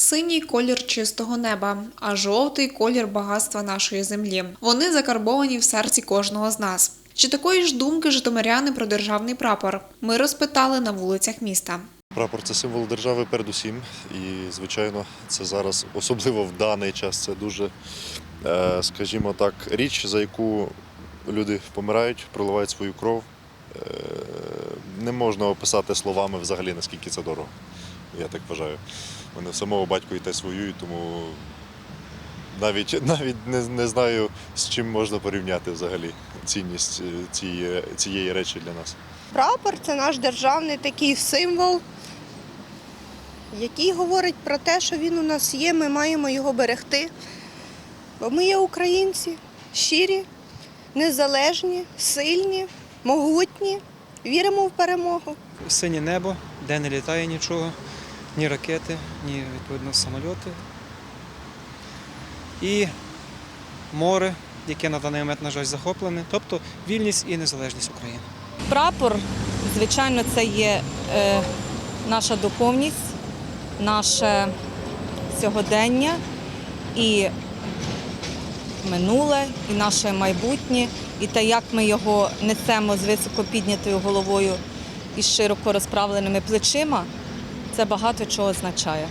Синій колір чистого неба, а жовтий колір багатства нашої землі. Вони закарбовані в серці кожного з нас. Чи такої ж думки житомиряни про державний прапор? Ми розпитали на вулицях міста. Прапор це символ держави передусім. І, звичайно, це зараз, особливо в даний час, це дуже, е, скажімо так, річ, за яку люди помирають, проливають свою кров. Е, Не можна описати словами взагалі, наскільки це дорого. Я так вважаю. У мене в самого батько і тесть воюють, тому навіть, навіть не, не знаю, з чим можна порівняти взагалі цінність е, цієї, цієї речі для нас. Прапор це наш державний такий символ, який говорить про те, що він у нас є, ми маємо його берегти. Бо ми є українці, щирі, незалежні, сильні, могутні, віримо в перемогу. синє небо, де не літає нічого, ні ракети, ні відповідно самольоти. І море, яке на даний момент, на жаль, захоплене, тобто вільність і незалежність України. Прапор, звичайно, це є е, наша духовність, наше сьогодення і минуле, і наше майбутнє, і те, як ми його несемо з високо піднятою головою і широко розправленими плечима, це багато чого означає.